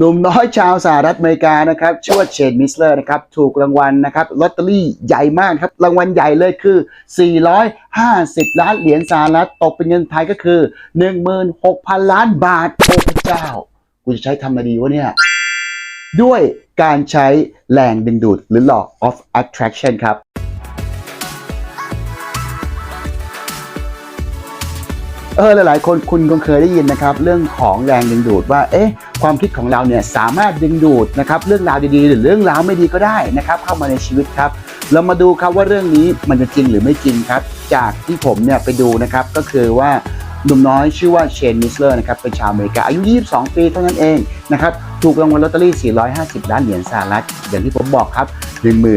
หนุ่มน้อยชาวสหรัฐอเมริกานะครับชื่อว่าเชนมิสเลอร์นะครับถูกรางวัลนะครับลอตเตอรี่ใหญ่มากครับรางวัลใหญ่เลยคือ 450 ล้านเหรียญสหรัฐตกเป็นเงินไทยก็คือ 16,000 ล้านบาทโอ้พระเจ้า กูจะใช้ทำมาดีวะเนี่ย ด้วยการใช้แรงดึงดูดหรือ law of attraction ครับ เออหลายๆ คนคุณคงเคยได้ยินนะครับเรื่องของแรงดึงดูดว่าเอ๊ะความคิดของเราเนี่ยสามารถดึงดูดนะครับเรื่องราวดีๆ หรือเรื่องราวไม่ดีก็ได้นะครับเข้ามาในชีวิตครับเรามาดูครับว่าเรื่องนี้มันจะจริงหรือไม่จริงครับ จากที่ผมเนี่ยไปดูนะครับก็คือว่าหนุ่มน้อยชื่อว่าเชนมิสเลอร์นะครับเป็นชาวอเมริกาอายุ 22 ปีเท่านั้นเองนะครับถูกรางวัลลอตเตอรี่ 450 ล้านเหรียญสหรัฐอย่างที่ผมบอกครับ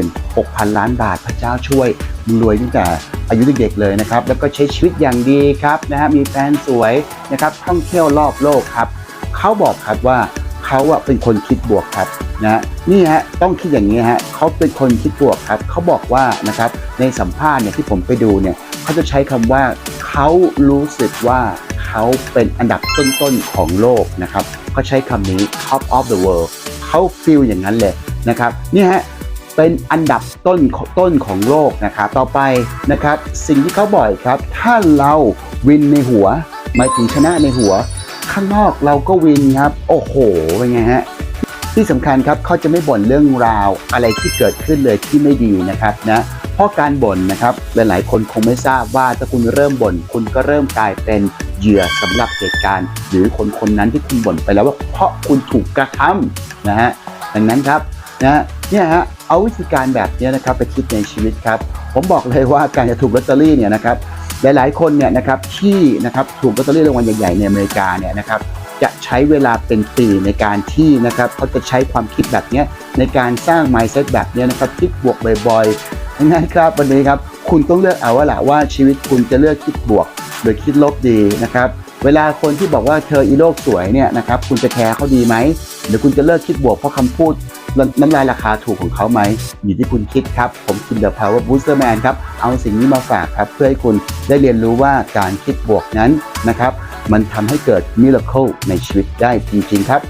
16,000 ล้านบาทพระเจ้าช่วยมึงรวยตั้งแต่ อายุเด็กๆเลยนะครับแล้วก็ใช้ชีวิตอย่างดีครับนะฮะมีแฟนสวยนะครับท่องเที่ยวรอบโลกครับเขาบอกครับว่าเขาอะเป็นคนคิดบวกครับนะฮะนี่ฮะต้องคิดอย่างนี้ฮะเขาเป็นคนคิดบวกครับเขาบอกว่านะครับในสัมภาษณ์เนี่ยที่ผมไปดูเนี่ยเขาจะใช้คำว่าเขารู้สึกว่าเขาเป็นอันดับต้นๆของโลกนะครับเขาใช้คำนี้ top of the world เขาฟีลอย่างนั้นเลยนะครับนี่ฮะ เป็นอันดับต้นต้นของโลกนะครับต่อไปนะครับ สิ่งที่เขาบ่อยครับ ถ้าเราวินในหัวหมายถึงชนะในหัว ข้างนอกเราก็วินครับ โอ้โหเป็นไงฮะที่สำคัญครับเขาจะไม่บ่นเรื่องราวอะไรที่เกิดขึ้นเลยที่ไม่ดีนะครับนะเพราะการบ่นนะครับหลายๆ คนคงไม่ทราบว่าถ้าคุณเริ่มบ่นคุณก็เริ่มกลายเป็นเหยื่อสำหรับเหตุการณ์ หรือคนคนนั้นที่คุณบ่นไปแล้วว่าเพราะคุณถูกกระทำนะฮะดังนั้นครับนะเนี่ยฮะ เอาวิธีการแบบนี้นะครับไปคิดในชีวิตครับ ผมบอกเลยว่าการจะถูกลอตเตอรี่เนี่ยนะครับหลายๆ คนเนี่ยนะครับที่นะครับถูกลอตเตอรี่รางวัลใหญ่ๆในอเมริกาเนี่ยนะครับจะใช้เวลาเป็นปีในการที่นะครับเขาจะใช้ความคิดแบบนี้ในการสร้าง mindset แบบนี้นะครับคิดบวกบ่อยๆดังนั้นครับวันนี้ครับคุณต้องเลือกเอาว่าละว่าชีวิตคุณจะเลือกคิดบวก หรือคิดลบดีนะครับเวลาคนที่บอกว่าเธออีโลกสวยเนี่ยนะครับคุณจะแคร์เขาดีไหมหรือคุณจะเลิกคิดบวกเพราะคำพูด น้ำลายราคาถูกของเขาไหม อยู่ที่คุณคิดครับ ผมคิมเดอะพาวเวอร์บูสเตอร์แมนครับ เอาสิ่งนี้มาฝากครับ เพื่อให้คุณได้เรียนรู้ว่าการคิดบวกนั้นนะครับ มันทำให้เกิดมิราเคิลในชีวิตได้จริงๆครับ